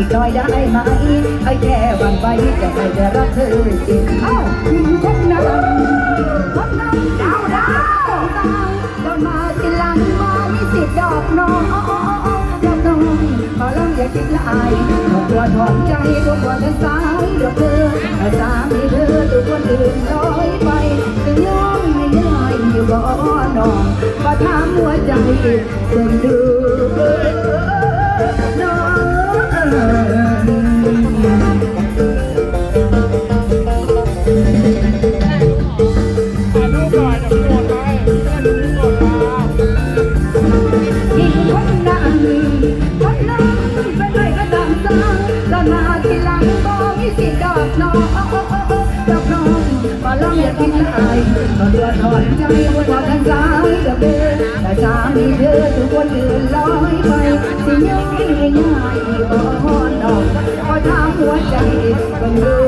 ีกหอยได้ไหมไอ้แก่วันไปจะไม่ได้รักเธอจริงเอ้าทิ้งทุกน้ำทุกน้ำดาวดาวดอนมากินลังมาไม่สิดอกน้องดอกน้องขอร้องอย่าคิดละอายขอตัวถอนใจทุกวันแะสายดอกเธอสามีเธอตัวคนอื่นลอยไปถึงน้องไม่น้อยอยู่บ่อน้องมาถามหัวใจคนดูายก็เดือดร้อนใจว่าเรทั้งสายจะเบื่อแต่สามีเธอทุกคนเดือดลอยไปสิยังง่ายอ่อนดอกก็ทำหัวใจก็เบื่อ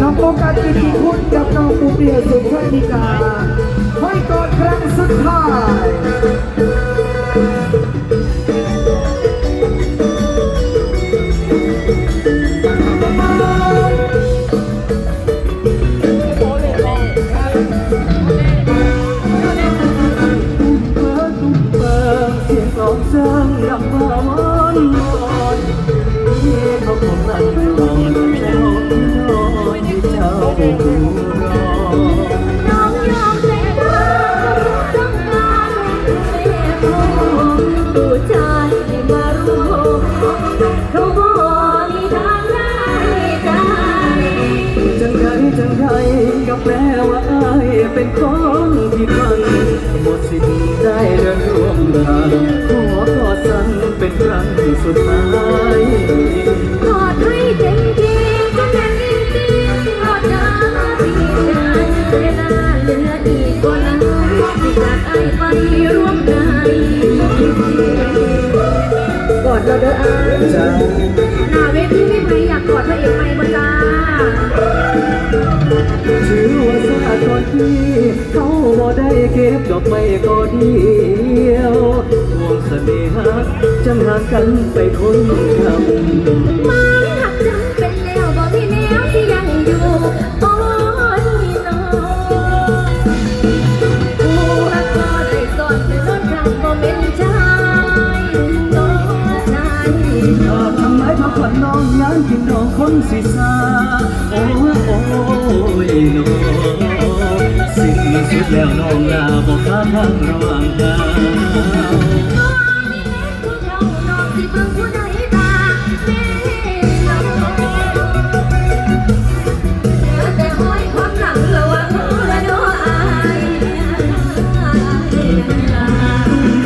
น้องโฟกัสกิติคุณกับน้องปูเปียสุขวันิกาไว้ก่อนครั้สุดท้าย ต้องยอมแต่ต้องการให้แม่อผู้ชายไม่มารู้เขาบอกให้ได้จังไรจังไรก็แปลว่าอายเป็นของที่มันหมดสิทนได้เดินร่วมทางขอขอสั่งเป็นครั้งสุดท้าย เราเด้ออาจ้าหน้าเวทีไม่ใครอยากกอดพระเอกไหมบ่จ้าถือว่าซาก่อนที่เขาบ่ได้เก็บดอกไม้ก่อนเดียวห่วงเสน่หาจังหากันไปคนคำ สิสาโอ้โอ้ยน้องสิ้นสุดแล้วน้องลาบอกข้าทางระหว่างทางน้องนี่แม่ผู้เฒ่าน้องสิเบิ่งผู้ใดตาแม่น้องเหลือแต่ห้อยความหลังระวังละเนาะอาย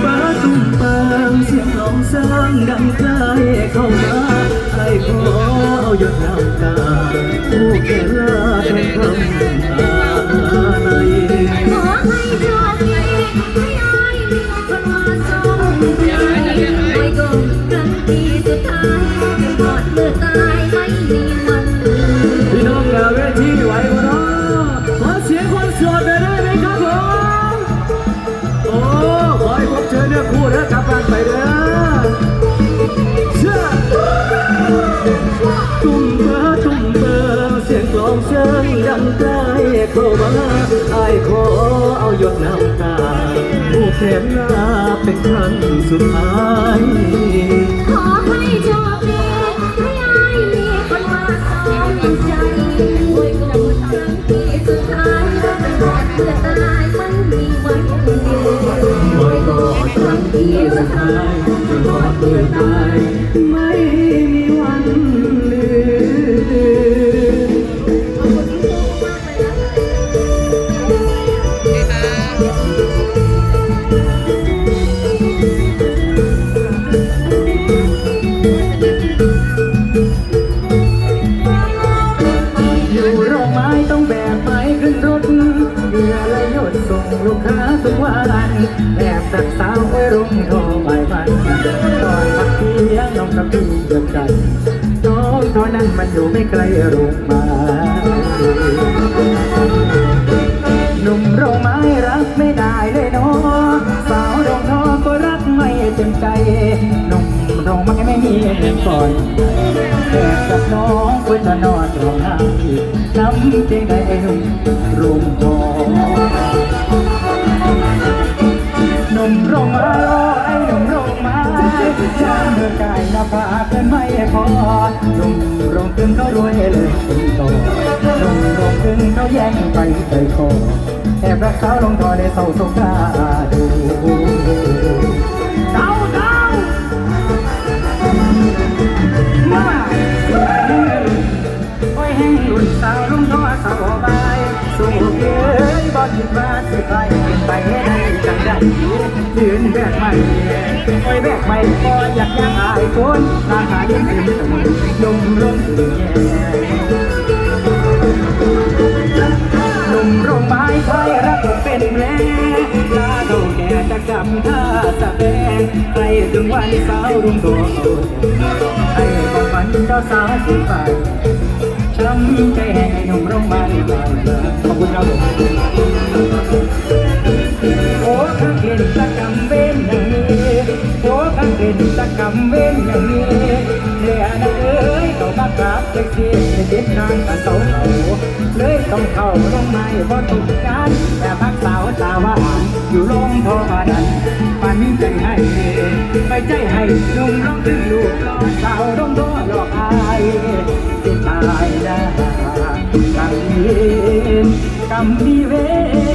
ฟ้าตุ้มเปิงเสียงร้องสร้างดังไกลเข้ามา เอาหยดน้ำตาผู้แก่ลาทองคำ ดังไกลเข้ามาไอ้ายขอเอาหยดน้ำตาผู้แทนลาเป็นครั้งสุดท้ายขอให้โชคดีให้อายมีคนมาส่งใจไว้ก่อนครั้งที่สุดท้ายกอดเมื่อตายไม่มีวันเดียวไว้ก่อนครั้งที่สุดท้ายกอดเพื่อตายไม่มี อยู่ไม่ไกลโรงไม้หนุ่มโรงไม้รักไม่ได้เลยเนาะสาวโรงทอก็รักไม่เต็มใจหนุ่มโรงไม้ไม่มีเงินก่อนแก่กับน้องเพื่อจะนอนร้องไห้น้ำเจงได้ไอ้หนุ่มรุมทองหนุ่มโรงไม้รอไอ้หนุ่มโรงไม้ชางเมื่อกายหน้าผากเกินไม่พอ ถึงเขารวยเลยเป็นโตหนุ่มโรงกึ่งเขาแย่งไปใจคอแอบรักสาวลงทอในเศร้าสงกาดูเดาเดามาโอ้ยแห้งหลุนสาวลุ่มทอสาวบายสู้เอ้ยบ่คิดว่าสิไปไปได้จังได้ยืนแบกไม่โอ้ยแบกไม่พอายังอายคนร่างกายยังถึงนุ่มลงถึงแย่หนุ่มโรงไม้ไทยรักเป็นแผลลาเท่าแก่จะกำท่าสะแบงใครถึงวันสาวรุ่งตัวให้ของฝันเจ้าสาวสิไปช้ำใจให้หนุ่มโรงไม้ไปขอบคุณครับ มากเซ็กซี่เด็ดนางกันเสาเขาเลยต้องเข้าโรงไม้เพราะตุกการแต่พักสาวตาหวานอยู่โรงพอนั้นปันใจให้ไปใจให้หนุ่มร้องถึงลูกรอสาวร้องโดนหลอกอายจะตายได้กำมีกำมีเวร